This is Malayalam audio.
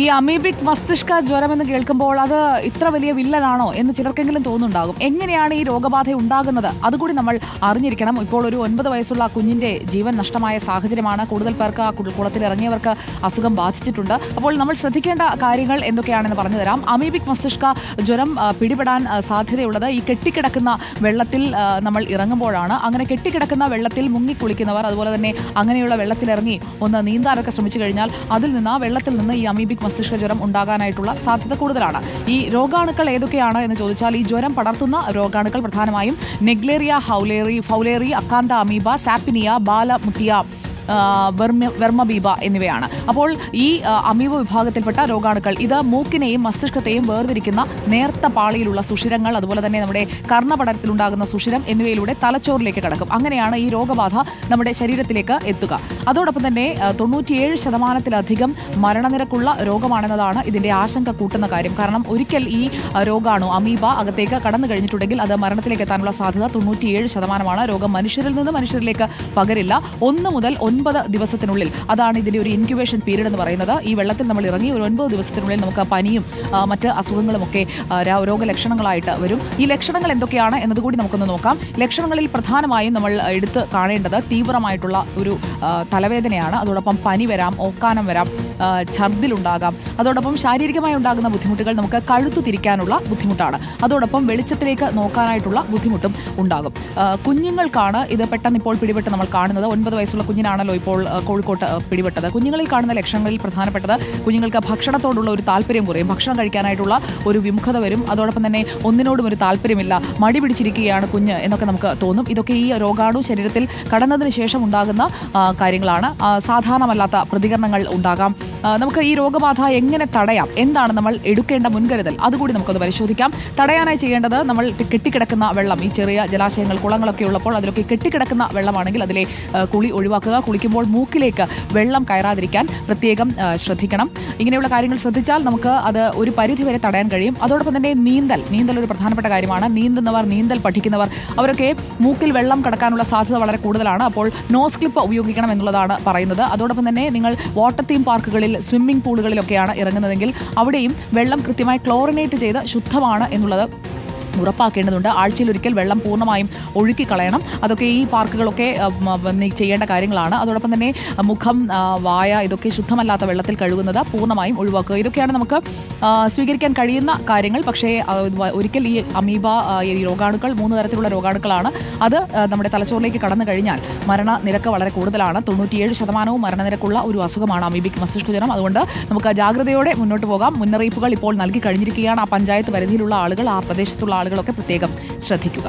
ഈ അമീബിക് മസ്തിഷ്ക ജ്വരം എന്ന് കേൾക്കുമ്പോൾ അത് ഇത്ര വലിയ വില്ലനാണോ എന്ന് ചിലർക്കെങ്കിലും തോന്നുന്നുണ്ടാകും. എങ്ങനെയാണ് ഈ രോഗബാധ ഉണ്ടാകുന്നത്? അതുകൂടി നമ്മൾ അറിഞ്ഞിരിക്കണം. ഇപ്പോൾ ഒരു ഒൻപത് വയസ്സുള്ള കുഞ്ഞിന്റെ ജീവൻ നഷ്ടമായ സാഹചര്യമാണ്. കൂടുതൽ പേർക്ക് ആ കുളത്തിൽ ഇറങ്ങിയവർക്ക് അസുഖം ബാധിച്ചിട്ടുണ്ട്. അപ്പോൾ നമ്മൾ ശ്രദ്ധിക്കേണ്ട കാര്യങ്ങൾ എന്തൊക്കെയാണെന്ന് പറഞ്ഞു തരാം. അമീബിക് മസ്തിഷ്ക ജ്വരം പിടിപെടാൻ സാധ്യതയുള്ളത് ഈ കെട്ടിക്കിടക്കുന്ന വെള്ളത്തിൽ നമ്മൾ ഇറങ്ങുമ്പോഴാണ്. അങ്ങനെ കെട്ടിക്കിടക്കുന്ന വെള്ളത്തിൽ മുങ്ങി കുളിക്കുന്നവർ അതുപോലെ തന്നെ അങ്ങനെയുള്ള വെള്ളത്തിലിറങ്ങി ഒന്ന് നീന്താനൊക്കെ ശ്രമിച്ചു കഴിഞ്ഞാൽ അതിൽ നിന്ന് ആ വെള്ളത്തിൽ നിന്ന് ഈ അമീബിക് മസ്തിഷ്ക ജ്വരം ഉണ്ടാകാനായിട്ടുള്ള സാധ്യത കൂടുതലാണ്. ഈ രോഗാണുക്കൾ ഏതൊക്കെയാണ് എന്ന് ചോദിച്ചാൽ ഈ ജ്വരം പടർത്തുന്ന രോഗാണുക്കൾ പ്രധാനമായും Naegleria fowleri fowleri Acanthamoeba Sappinia Balamuthia Vermamoeba എന്നിവയാണ്. അപ്പോൾ ഈ അമീബ വിഭാഗത്തിൽപ്പെട്ട രോഗാണുക്കൾ ഇത് മൂക്കിനെയും മസ്തിഷ്കത്തെയും വേർതിരിക്കുന്ന നേർത്ത പാളിയിലുള്ള സുഷിരങ്ങൾ അതുപോലെ തന്നെ നമ്മുടെ കർണപടലത്തിലുണ്ടാകുന്ന സുഷിരം എന്നിവയിലൂടെ തലച്ചോറിലേക്ക് കടക്കും. അങ്ങനെയാണ് ഈ രോഗബാധ നമ്മുടെ ശരീരത്തിലേക്ക് എത്തുക. അതോടൊപ്പം തന്നെ തൊണ്ണൂറ്റിയേഴ് ശതമാനത്തിലധികം മരണനിരക്കുള്ള രോഗമാണെന്നതാണ് ഇതിന്റെ ആശങ്ക കൂട്ടുന്ന കാര്യം. കാരണം ഒരിക്കൽ ഈ രോഗാണോ അമീബ അകത്തേക്ക് കടന്നു കഴിഞ്ഞിട്ടുണ്ടെങ്കിൽ അത് മരണത്തിലേക്ക് എത്താനുള്ള സാധ്യത തൊണ്ണൂറ്റിയേഴ് ശതമാനമാണ്. രോഗം മനുഷ്യരിൽ നിന്ന് മനുഷ്യരിലേക്ക് പകരില്ല. ഒന്ന് മുതൽ ഒൻപത് ദിവസത്തിനുള്ളിൽ. അതാണ് ഇതിന്റെ ഒരു ഇൻക്യുബേഷൻ പീരീഡ് എന്ന് പറയുന്നത്. ഈ വെള്ളത്തിൽ നമ്മൾ ഇറങ്ങി ഒരു ഒൻപത് ദിവസത്തിനുള്ളിൽ നമുക്ക് പനിയും മറ്റ് അസുഖങ്ങളുമൊക്കെ രോഗലക്ഷണങ്ങളായിട്ട് വരും. ഈ ലക്ഷണങ്ങൾ എന്തൊക്കെയാണ് എന്നതുകൂടി നമുക്കൊന്ന് നോക്കാം. ലക്ഷണങ്ങളിൽ പ്രധാനമായും നമ്മൾ എടുത്ത് കാണേണ്ടത് തീവ്രമായിട്ടുള്ള ഒരു തലവേദനയാണ്. അതോടൊപ്പം പനി വരാം ഓക്കാനം വരാം. ഛർദിലുണ്ടാകാം. അതോടൊപ്പം ശാരീരികമായി ഉണ്ടാകുന്ന ബുദ്ധിമുട്ടുകൾ നമുക്ക് കഴുത്തു തിരിക്കാനുള്ള ബുദ്ധിമുട്ടാണ്. അതോടൊപ്പം വെളിച്ചത്തിലേക്ക് നോക്കാനായിട്ടുള്ള ബുദ്ധിമുട്ടും ഉണ്ടാകും. കുഞ്ഞുങ്ങൾക്കാണ് ഇത് പെട്ടെന്ന് ഇപ്പോൾ പിടിപെട്ട് നമ്മൾ കാണുന്നത്. ഒൻപത് വയസ്സുള്ള കുഞ്ഞിനാണല്ലോ ഇപ്പോൾ കോഴിക്കോട്ട് പിടിപെട്ടത്. കുഞ്ഞുങ്ങളിൽ കാണുന്ന ലക്ഷണങ്ങളിൽ പ്രധാനപ്പെട്ടത് കുഞ്ഞുങ്ങൾക്ക് ഭക്ഷണത്തോടുള്ള ഒരു താല്പര്യം കുറയും. ഭക്ഷണം കഴിക്കാനായിട്ടുള്ള ഒരു വിമുഖത വരും. അതോടൊപ്പം തന്നെ ഒന്നിനോടും ഒരു താല്പര്യമില്ല. മടി പിടിച്ചിരിക്കുകയാണ് കുഞ്ഞ് എന്നൊക്കെ നമുക്ക് തോന്നും. ഇതൊക്കെ ഈ രോഗാണു ശരീരത്തിൽ കടന്നതിന് ശേഷം ഉണ്ടാകുന്ന കാര്യങ്ങളാണ്. സാധാരണമല്ലാത്ത പ്രതികരണങ്ങൾ ഉണ്ടാകാം. നമുക്ക് ഈ രോഗബാധ എങ്ങനെ തടയാം? എന്താണ് നമ്മൾ എടുക്കേണ്ട മുൻകരുതൽ? അതുകൂടി നമുക്കൊന്ന് പരിശോധിക്കാം. തടയാനായി ചെയ്യേണ്ടത് നമ്മൾ കെട്ടിക്കിടക്കുന്ന വെള്ളം. ഈ ചെറിയ ജലാശയങ്ങൾ കുളങ്ങളൊക്കെ ഉള്ളപ്പോൾ അതിലൊക്കെ കെട്ടിക്കിടക്കുന്ന വെള്ളമാണെങ്കിൽ അതിലെ കുളി ഒഴിവാക്കുക. കുളിക്കുമ്പോൾ മൂക്കിലേക്ക് വെള്ളം കയറാതിരിക്കാൻ പ്രത്യേകം ശ്രദ്ധിക്കണം. ഇങ്ങനെയുള്ള കാര്യങ്ങൾ ശ്രദ്ധിച്ചാൽ നമുക്ക് അത് ഒരു പരിധി വരെ തടയാൻ കഴിയും. അതോടൊപ്പം തന്നെ നീന്തൽ. നീന്തൽ ഒരു പ്രധാനപ്പെട്ട കാര്യമാണ്. നീന്തുന്നവർ നീന്തൽ പഠിക്കുന്നവർ അവരൊക്കെ മൂക്കിൽ വെള്ളം കടക്കാനുള്ള സാധ്യത വളരെ കൂടുതലാണ്. അപ്പോൾ നോസ് ക്ലിപ്പ് ഉപയോഗിക്കണം എന്നുള്ളതാണ് പറയുന്നത്. അതോടൊപ്പം തന്നെ നിങ്ങൾ വാട്ടർ തീം പാർക്കുകളിൽ സ്വിമ്മിംഗ് പൂളുകളിലൊക്കെയാണ് ഇറങ്ങുന്നതെങ്കിൽ അവിടെയും വെള്ളം കൃത്യമായി ക്ലോറിനേറ്റ് ചെയ്ത് ശുദ്ധമാണ് എന്നുള്ളത് ഉറപ്പാക്കേണ്ടതുണ്ട്. ആഴ്ചയിൽ ഒരിക്കൽ വെള്ളം പൂർണമായും ഒഴുക്കി കളയണം അതൊക്കെ ഈ പാർക്കുകളൊക്കെ ചെയ്യേണ്ട കാര്യങ്ങളാണ്. അതോടൊപ്പം തന്നെ മുഖം വായ ഇതൊക്കെ ശുദ്ധമല്ലാത്ത വെള്ളത്തിൽ കഴുകുന്നത് പൂർണമായും ഒഴിവാക്കുക. ഇതൊക്കെയാണ് നമുക്ക് സ്വീകരിക്കാൻ കഴിയുന്ന കാര്യങ്ങൾ. പക്ഷേ ഒരിക്കൽ ഈ അമീബ ഈ രോഗാണുക്കൾ മൂന്ന് തരത്തിലുള്ള രോഗാണുക്കളാണ്. അത് നമ്മുടെ തലച്ചോറിലേക്ക് കടന്നു കഴിഞ്ഞാൽ മരണനിരക്ക് വളരെ കൂടുതലാണ്. തൊണ്ണൂറ്റിയേഴ് ശതമാനവും മരണനിരക്കുള്ള ഒരു അസുഖമാണ് അമീബിക് മസ്തിഷ്കജനം അതുകൊണ്ട് നമുക്ക് ജാഗ്രതയോടെ മുന്നോട്ട് പോകാം. മുന്നറിയിപ്പുകൾ ഇപ്പോൾ നൽകി കഴിഞ്ഞിരിക്കുകയാണ്. ആ പഞ്ചായത്ത് പരിധിയിലുള്ള ആളുകൾ ആ പ്രദേശത്തുള്ള ആളുകളൊക്കെ പ്രത്യേകം ശ്രദ്ധിക്കുക.